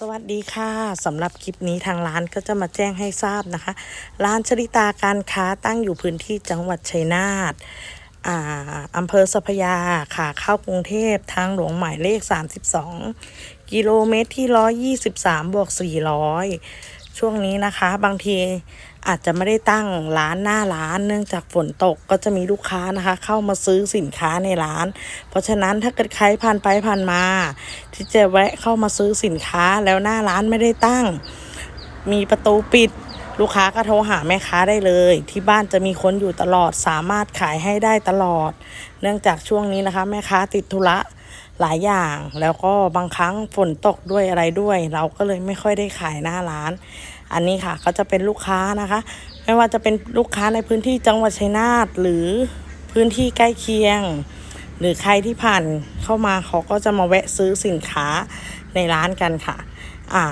สวัสดีค่ะสำหรับคลิปนี้ทางร้านก็จะมาแจ้งให้ทราบนะคะ ร้านชริตาการค้าตั้งอยู่พื้นที่จังหวัดชัยนาทอ่าอำเภอสัพยาค่ะเข้ากรุงเทพทางหลวงหมายเลข 32 กิโลเมตรที่ 123บวก400 ช่วงนี้นะคะ บางที อาจจะไม่ได้ตั้งร้านหน้าร้าน เนื่องจากฝนตกก็จะมีลูกค้านะคะ เข้ามาซื้อสินค้าในร้าน เพราะฉะนั้นถ้าเกิดใครผ่านไปผ่านมา ที่จะแวะเข้ามาซื้อสินค้าแล้วหน้าร้านไม่ได้ตั้ง มีประตูปิดลูกค้าก็โทรหาแม่ค้าได้เลย ที่บ้านจะมีคนอยู่ตลอดสามารถขายให้ได้ตลอด เนื่องจากช่วงนี้นะคะ แม่ค้าติดธุระหลายอย่าง แล้วก็บางครั้งฝนตกด้วยอะไรด้วย เราก็เลยไม่ค่อยได้ขายหน้าร้าน อันนี้ค่ะก็จะเป็นลูกค้านะคะ ไม่ว่าจะเป็นลูกค้าในพื้นที่จังหวัดชัยนาทหรือพื้นที่ใกล้เคียง หรือใครที่ผ่านเข้ามาเขาก็จะมาแวะซื้อสินค้าในร้านกันค่ะ อ่า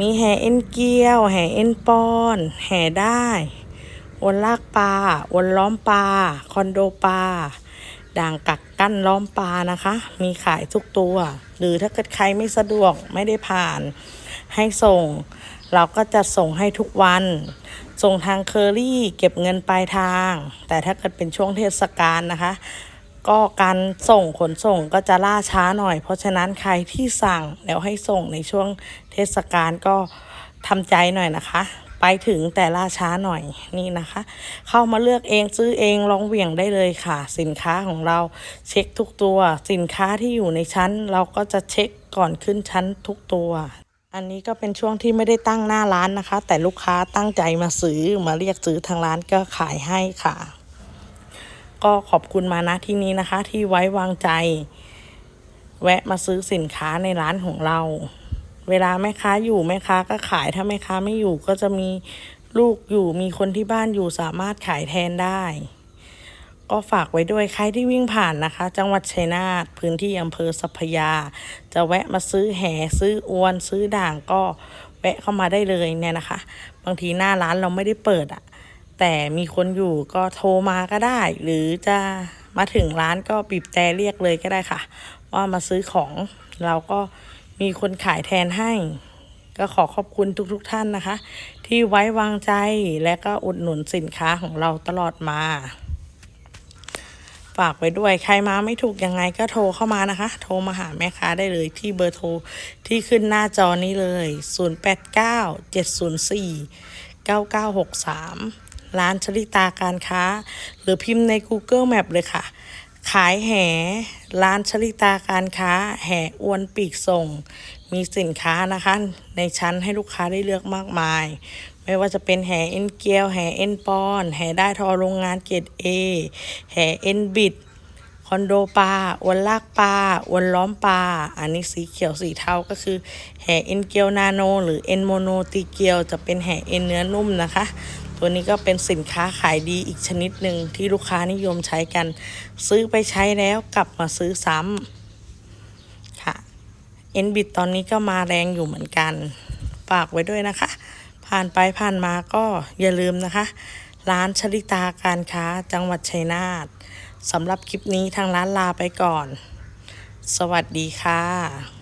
มีแห่เอ็นเกียว แห่เอ็นปอนแห่ได้อวนลากปลาอวนล้อมปลาคอนโดปลาด่างกักกั้นล้อมปลานะคะ มีขายทุกตัว หรือถ้าเกิดใครไม่สะดวกไม่ได้ผ่าน ให้ส่ง เราก็จะส่งให้ทุกวัน ส่งทางเคอรี่เก็บเงินปลายทาง แต่ถ้าเกิดเป็นช่วงเทศกาลนะคะ ก็การส่งขนส่งก็จะล่าช้าหน่อย เพราะฉะนั้นใครที่สั่งแล้วให้ส่งในช่วงเทศกาลก็ทำใจหน่อยนะคะ ไปถึงแต่ล่าช้าหน่อยนี่นะคะ เข้ามาเลือกเองซื้อเองลองเหวี่ยงได้เลยค่ะ สินค้าของเราเช็คทุกตัว สินค้าที่อยู่ในชั้น เราก็จะเช็คก่อนขึ้นชั้นทุกตัว อันนี้ก็เป็นช่วงที่ไม่ได้ตั้งหน้าร้านนะคะ แต่ลูกค้าตั้งใจมาซื้อมาเรียกซื้อทางร้านก็ขายให้ค่ะ ก็ขอบคุณมาณที่นี้นะคะ ที่ไว้วางใจ แวะมาซื้อสินค้าในร้านของเรา เวลาแม่ค้าอยู่แม่ค้าก็ขายถ้าแม่ค้าไม่อยู่ก็จะมีลูกอยู่มีคนที่บ้านอยู่สามารถขายแทนได้ ก็ฝากไว้ด้วยใครที่วิ่งผ่านนะคะ จังหวัดชัยนาทพื้นที่อำเภอสัพยา จะแวะมาซื้อแห่ซื้ออวน ซื้อด่างก็แวะเข้ามาได้เลยเนี่ยนะคะ บางทีหน้าร้านเราไม่ได้เปิดอะแต่มีคนอยู่ก็โทรมาก็ได้ หรือจะมาถึงร้านก็บีบแต่เรียกเลยก็ได้ค่ะ ว่ามาซื้อของเราก็มีคนขายแทนให้ ก็ขอขอบคุณทุกๆทท่านนะคะ ที่ไว้วางใจและก็อุดหนุนสินค้าของเราตลอดมา ฝากไว้ด้วยใครมาไม่ถูกยังไงก็โทรเข้ามานะคะ โทรมาหาแม่ค้าได้เลยที่เบอร์โทรที่ขึ้นหน้าจอนี้เลย 089 704 9963 ร้านชลิตาการค้า หรือพิมพ์ใน Google Map เลยค่ะ ขายแห่ร้านชลิตาการค้า แห่อวนปีกส่ง มีสินค้านะคะ ในชั้นให้ลูกค้าได้เลือกมากมาย ไม่ว่าจะเป็นแห่เอ็นเกียว แห่เอ็นปอน แห่ได้ทอโรงงานเกรดเอแห่เอ็นบิด คอนโดปลาอวนลากปลาอวนล้อมปลาอันนี้สีเขียวสีเทาก็คือ แห่เอ็นเกียวนาโน หรือเอ็นโมโนตีเกียว จะเป็นแห่เอ็นเนื้อนุ่มนะคะตัวนี้ก็เป็นสินค้าขายดีอีกชนิดหนึ่งที่ลูกค้านิยมใช้กัน ซื้อไปใช้แล้วกลับมาซื้อซ้ำค่ะเอ็นบิดตอนนี้ก็มาแรงอยู่เหมือนกัน ฝากไว้ด้วยนะคะ ผ่านไปผ่านมาก็อย่าลืมนะคะ ร้านชลิตาการค้าจังหวัดชัยนาทสำหรับคลิปนี้ทางร้านลาไปก่อน สวัสดีค่ะ